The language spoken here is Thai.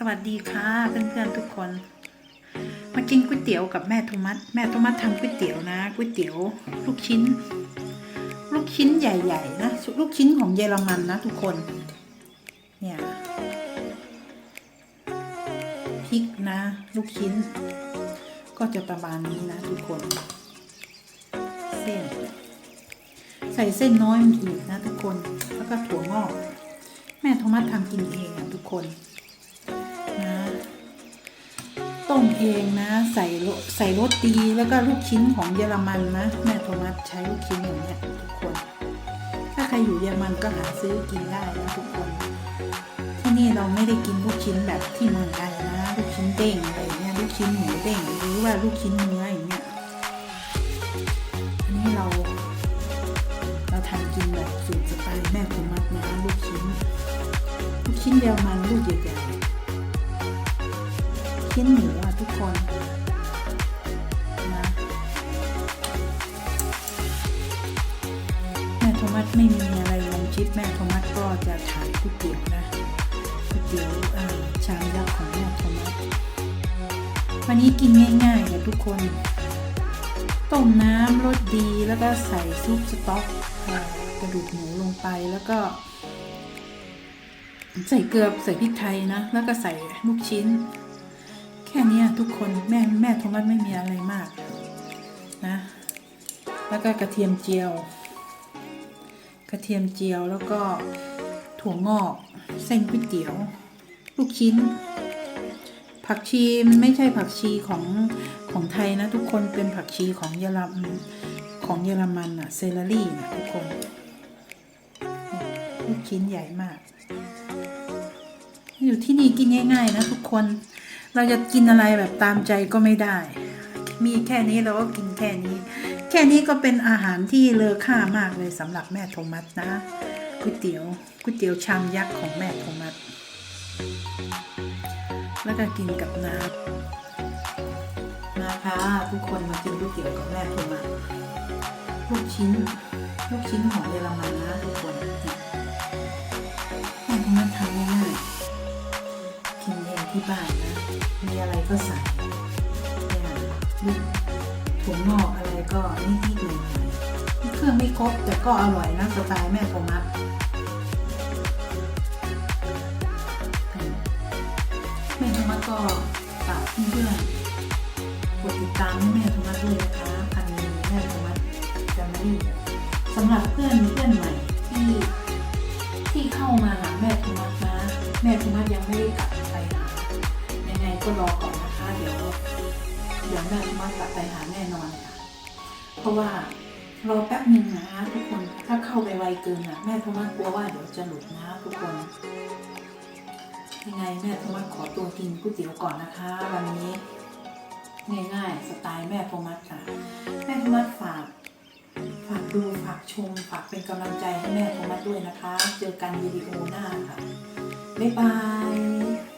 สวัสดีค่ะเพื่อนๆทุกคน มากินก๋วยเตี๋ยวกับแม่โทมัสแม่โทมัสทำก๋วยเตี๋ยวนะก๋วยเตี๋ยว ลูกชิ้น ลูกชิ้นใหญ่ๆนะลูกชิ้นของเยอรมันนะทุกคน เนี่ยพริกนะ ลูกชิ้น ก็จะประมาณนี้นะทุกคน เส้น ใส่เส้นน้อยอีกนะทุกคนแล้วก็ถั่วงอก แม่โทมัสทำกินเองอะทุกคน มเองนะ ใส่ใส่รสดีแล้วก็ลูกชิ้นของเยอรมันนะแม่โทมัสใช้ลูกชิ้นอย่างเนี้ยทุกคน ถ้าใครอยู่เยอรมันก็หาซื้อกินได้นะทุกคน ที่นี่เราไม่ได้กินลูกชิ้นแบบที่เมืองไทยนะลูกชิ้นเด้งอะไรเงี้ยลูกชิ้นหมูเด้งหรือว่าลูกชิ้นเนื้ออย่างเงี้ยอันนี้เรา เราทำกินแบบสูตรสไตล์แม่โทมัสนะลูกชิ้น ลูกชิ้นเดียวมันลูกใหญ่ๆชิ้นหมูอะ ทุกคนนะแม่โทมัสไม่มีอะไรลงชิปแม่โทมัสก็จะขายก๋วยเตี๋ยวนะก๋วยเตี๋ยวชามยักษ์ของแม่โทมัสวันนี้กินง่ายๆเลยทุกคนต้มน้ำรสดีแล้วก็ใส่ซุปสต๊อกกระดูกหมูลงไปแล้วก็ ใส่เกลือใส่พริกไทยนะ แล้วก็ใส่ลูกชิ้น แค่นี้ทุกคนแม่แม่ทมัสไม่มีอะไรมากนะ แล้วก็กระเทียมเจียว กระเทียมเจียวแล้วก็ถั่วงอก เส้นก๋วยเตี๋ยว ลูกชิ้น ผักชีไม่ใช่ผักชีของของไทยนะทุกคนเป็นผักชีของเยอรมันของเยอรมันอะเซลารี่นะทุกคนลูกชิ้นใหญ่มาก อยู่ที่นี่กินง่าย ๆ นะทุกคน เราจะกินอะไรแบบตามใจก็ไม่ได้ มีแค่นี้เราก็กินแค่นี้ แค่นี้ก็เป็นอาหารที่เลอค่ามากเลยสำหรับแม่โทมัสนะก๋วยเตี๋ยวก๋วยเตี๋ยวชามยักษ์ของแม่โทมัสแล้วก็กินกับน้ำนะคะทุกคนมากินก๋วยเตี๋ยวกับแม่โทมัสลูกชิ้นลูกชิ้นของเยอรมันนะทุกคนแม่โทมัสทำง่ายๆกินเองที่บ้าน อะไรก็ใส่เนี่ยลูกถั่วงอกอะไรก็นิดๆหน่อยๆเครื่องไม่ครบแต่ก็อร่อยนะสไตล์แม่โทมัสแม่ธรรมะก็ฝากเพื่อนๆกดติดตามแม่ธรรมะด้วยนะคะอันนี้แม่ธรรมะจะไม่ได้สำหรับเพื่อนเพื่อนใหม่ที่ที่เข้ามาหาแม่ธรรมะนะแม่ธรรมะยังไม่ได้กลับไปหา ก็รอก่อนนะคะ เดี๋ยวเดี๋ยวแม่ธรรมะกลับไปหาแน่นอนค่ะ เพราะว่ารอแป๊บหนึ่งนะคะทุกคนถ้าเข้าไปไวเกินอะ แม่ธรรมะกลัวว่าเดี๋ยวจะหลุดนะทุกคน ยังไงแม่โทมัสขอตัวกินก๋วยเตี๋ยวก่อนนะคะวันนี้ง่ายๆสไตล์แม่โทมัสค่ะ แม่โทมัสฝากฝากดูฝากชมฝากเป็นกำลังใจให้แม่โทมัสด้วยนะคะ เจอกันวิดีโอหน้าค่ะบ๊ายบาย